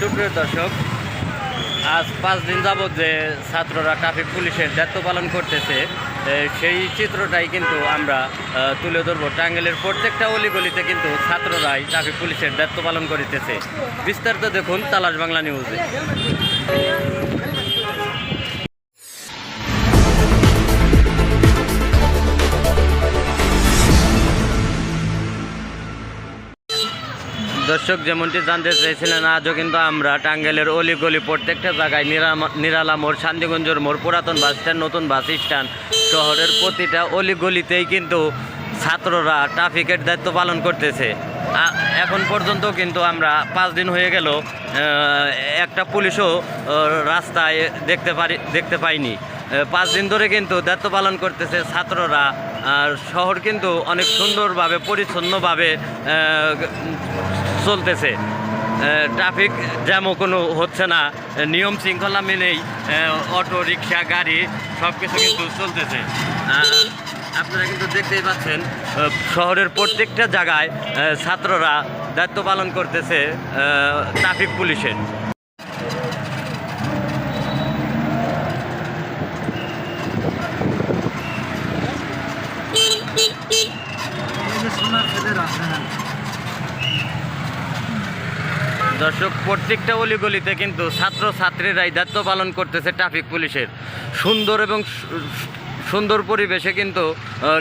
সুপ্রিয় দর্শক, আজ পাঁচ দিন যাবৎ যে ছাত্ররা ট্রাফিক পুলিশের দায়িত্ব পালন করতেছে সেই চিত্রটাই কিন্তু আমরা তুলে ধরবো। টাঙ্গেলের প্রত্যেকটা অলিগলিতে কিন্তু ছাত্ররাই ট্রাফিক পুলিশের দায়িত্ব পালন করিতেছে। বিস্তারিত দেখুন তালাশ বাংলা নিউজে। দর্শক যেমনটি জানতে চাইছিলেন আজও কিন্তু আমরা টাঙ্গেলের অলিগলি প্রত্যেকটা জায়গায় নিরাম- নিরালা মোড়, শান্তিগঞ্জের মোড়, পুরাতন বাস স্ট্যান্ড, নতুন বাস স্ট্যান্ড শহরের প্রতিটা অলিগলিতেই কিন্তু ছাত্ররা ট্রাফিকের দায়িত্ব পালন করতেছে। এখন পর্যন্ত কিন্তু আমরা পাঁচ দিন হয়ে গেল একটা পুলিশও রাস্তায় দেখতে পারি, দেখতে পাইনি। পাঁচ দিন ধরে কিন্তু দায়িত্ব পালন করতেছে ছাত্ররা, আর শহর কিন্তু অনেক সুন্দরভাবে, পরিচ্ছন্নভাবে চলতেছে। ট্রাফিক জ্যামও কোনো হচ্ছে না। নিয়ম শৃঙ্খলা মেনেই অটো রিক্সা গাড়ি সব কিছু কিন্তু চলতেছে। আপনারা কিন্তু দেখতেই পাচ্ছেন শহরের প্রত্যেকটা জায়গায় ছাত্ররা দায়িত্ব পালন করতেছে ট্রাফিক পুলিশের। দর্শক, প্রত্যেকটা অলিগলিতে কিন্তু ছাত্র ছাত্রীরাই দায়িত্ব পালন করতেছে ট্রাফিক পুলিশের। সুন্দর এবং সুন্দর পরিবেশে কিন্তু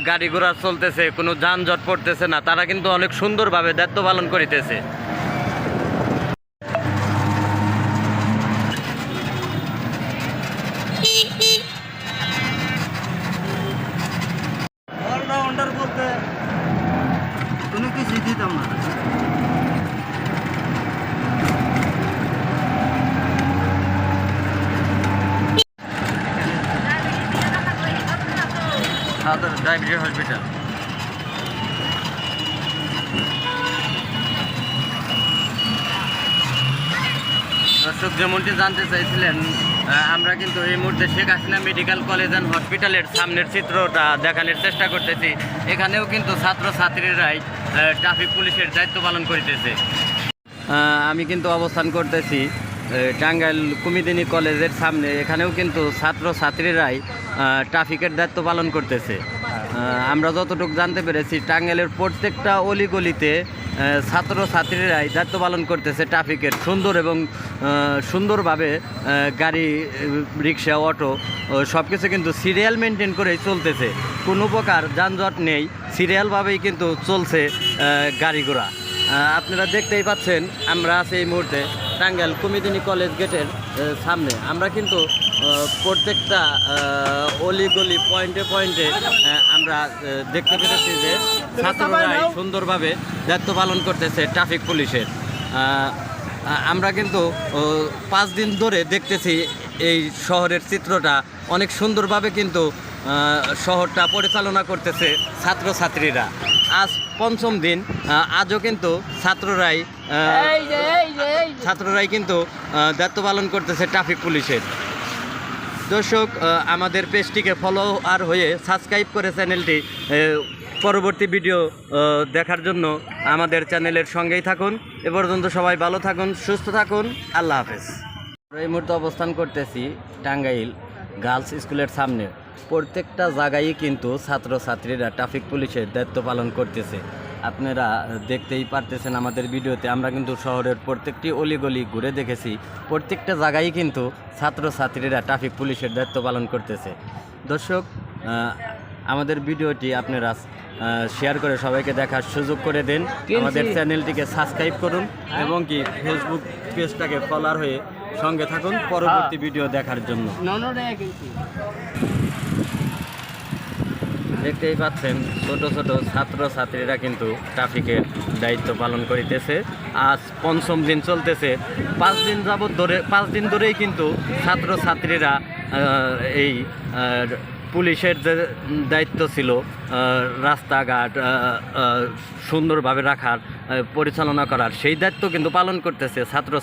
গাড়ি ঘোড়া চলতেছে, কোনো যানজট পড়তেছে না, তারা কিন্তু অনেক সুন্দরভাবে দায়িত্ব পালন করিতেছে। ডায়াবেটিস হসপিটাল দর্শক, যেমনটি জানতে চাইছিলেন আমরা কিন্তু এই মুহূর্তে Sheikh Hasina medical college and হসপিটালের সামনের চিত্রটা দেখানোর চেষ্টা করতেছি। এখানেও কিন্তু ছাত্র ছাত্রীরাই ট্রাফিক পুলিশের দায়িত্ব পালন করিতেছে। আমি কিন্তু অবস্থান করতেছি টাঙ্গাইল কুমিদিনী কলেজের সামনে। এখানেও কিন্তু ছাত্র ছাত্রীরাই ট্রাফিকের দায়িত্ব পালন করতেছে। আমরা যতটুকু জানতে পেরেছি, টাঙ্গাইলের প্রত্যেকটা অলিগলিতে ছাত্র ছাত্রীরাই দায়িত্ব পালন করতেছে ট্রাফিকের সুন্দর এবং সুন্দরভাবে গাড়ি রিক্সা, অটো সব কিছু কিন্তু সিরিয়াল মেনটেন করেই চলতেছে। কোনো প্রকার যানজট নেই, সিরিয়ালভাবেই কিন্তু চলছে গাড়ি ঘোড়া আপনারা দেখতেই পাচ্ছেন, আমরা আছি এই মুহূর্তে টাঙ্গাইল কুমিদিনী কলেজ গেটের সামনে। আমরা কিন্তু প্রত্যেকটা অলি গলি পয়েন্টে পয়েন্টে আমরা দেখতে পেরেছি যে ছাত্ররাই সুন্দরভাবে দায়িত্ব পালন করতেছে ট্রাফিক পুলিশের। আমরা কিন্তু পাঁচ দিন ধরে দেখতেছি এই শহরের চিত্রটা। অনেক সুন্দরভাবে কিন্তু শহরটা পরিচালনা করতেছে ছাত্রছাত্রীরা। আজ পঞ্চম দিন আজও কিন্তু ছাত্ররাই ছাত্ররাই কিন্তু দায়িত্ব পালন করতেছে ট্রাফিক পুলিশের। দর্শক আমাদের পেজটিকে ফলো আর হয়ে সাবস্ক্রাইব করে চ্যানেলটি পরবর্তী ভিডিও দেখার জন্য আমাদের চ্যানেলের সঙ্গেই থাকুন। এ পর্যন্ত সবাই ভালো থাকুন, সুস্থ থাকুন। আল্লাহ হাফেজ। এই মুহূর্তে অবস্থান করতেছি টাঙ্গাইল গার্লস স্কুলের সামনে। প্রত্যেকটা জায়গায় কিন্তু ছাত্র ছাত্রীরা ট্রাফিক পুলিশের দায়িত্ব পালন করতেছে। আপনারা দেখতেই পারতেছেন আমাদের ভিডিওতে আমরা কিন্তু শহরের প্রত্যেকটি অলিগলি ঘুরে দেখেছি প্রত্যেকটা জায়গায় কিন্তু ছাত্র ছাত্রীরা ট্রাফিক পুলিশের দায়িত্ব পালন করতেছে দর্শক আমাদের ভিডিওটি আপনারা শেয়ার করে সবাইকে দেখার সুযোগ করে দেন আমাদের চ্যানেলটিকে সাবস্ক্রাইব করুন এবং কি ফেসবুক পেজটাকে ফলোয়ার হয়ে সঙ্গে থাকুন পরবর্তী ভিডিও দেখার জন্য দেখতেই পাচ্ছেন, ছোট ছোট ছাত্র ছাত্রীরা কিন্তু ট্রাফিকের দায়িত্ব পালন করিতেছে। আজ পঞ্চম দিন চলতেছে। পাঁচ দিন যাবৎ ধরে, পাঁচ দিন ধরেই কিন্তু ছাত্র ছাত্রীরা এই পুলিশের যে দায়িত্ব ছিল রাস্তাঘাট সুন্দরভাবে রাখার পরিচালনা করার, সেই দায়িত্ব কিন্তু পালন করতেছে ছাত্র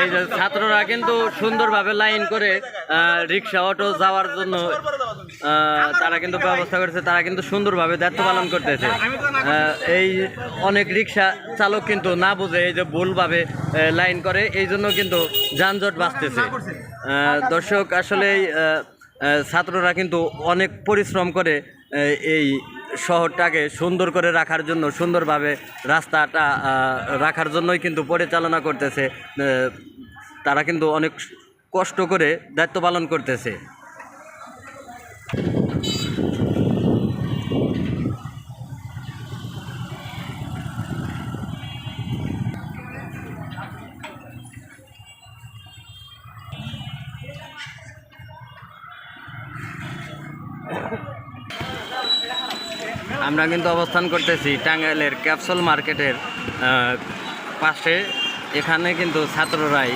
এই যে ছাত্ররা কিন্তু সুন্দরভাবে লাইন করে রিক্সা, অটো যাওয়ার জন্য তারা কিন্তু ব্যবস্থা করেছে, তারা কিন্তু সুন্দরভাবে দায়িত্ব পালন করতেছে। এই অনেক রিক্সা চালক কিন্তু না বুঝে এই যে ভুলভাবে লাইন করে, এই জন্য কিন্তু যানজট বাঁচতেছে। দর্শক আসলে ছাত্ররা কিন্তু অনেক পরিশ্রম করে এই শহরটাকে সুন্দর করে রাখার জন্য, সুন্দরভাবে রাস্তাটা রাখার জন্যই কিন্তু পরিচালনা করতেছে। তারা কিন্তু অনেক কষ্ট করে দায়িত্ব পালন করতেছে। আমরা কিন্তু অবস্থান করতেছি টাঙ্গাইলের ক্যাপসুল মার্কেটের পাশে। এখানে কিন্তু ছাত্ররাই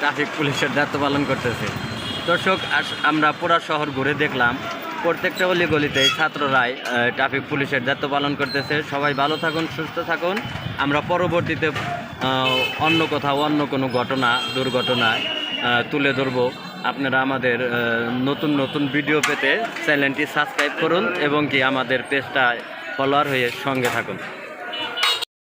ট্রাফিক পুলিশের দায়িত্ব পালন করতেছে। দর্শক আমরা পুরা শহর ঘুরে দেখলাম। প্রত্যেকটা গলিতে ছাত্ররাই ট্রাফিক পুলিশের দায়িত্ব পালন করতেছে। সবাই ভালো থাকুন, সুস্থ থাকুন। আমরা পরবর্তীতে অন্য কোথাও অন্য কোনো ঘটনা দুর্ঘটনায় তুলে ধরবো। আপনারা আমাদের নতুন নতুন ভিডিও পেতে চ্যানেলটি সাবস্ক্রাইব করুন এবং কি আমাদের পেজটা ফলোয়ার হয়ে সঙ্গে থাকুন।